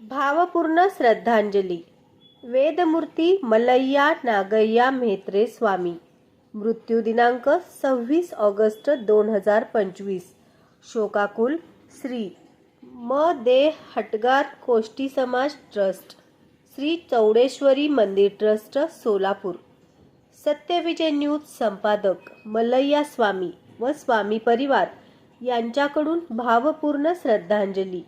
भावपूर्ण श्रद्धांजली. वेदमूर्ती मलय्या नागय्या म्हेत्रे स्वामी. मृत्यू दिनांक सव्वीस ऑगस्ट दोन हजार पंचवीस. शोकाकुल श्री म. दे. हटगार कोष्टी समाज ट्रस्ट. श्री चौडेश्वरी मंदिर ट्रस्ट सोलापूर. सत्यविजय न्यूज संपादक मलय्या स्वामी व स्वामी परिवार. यांच्याकडून भावपूर्ण श्रद्धांजली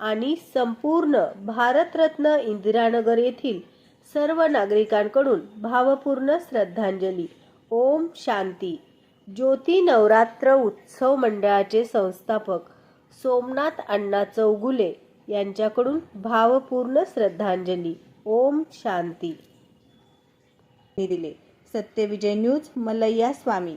आणि संपूर्ण भारतरत्न इंदिरानगर येथील सर्व नागरिकांकडून भावपूर्ण श्रद्धांजली. ओम शांती. ज्योती नवरात्र उत्सव मंडळाचे संस्थापक सोमनाथ अण्णा चौगुले यांच्याकडून भावपूर्ण श्रद्धांजली. ओम शांती. दिले. Satyavijay news Malayya Swami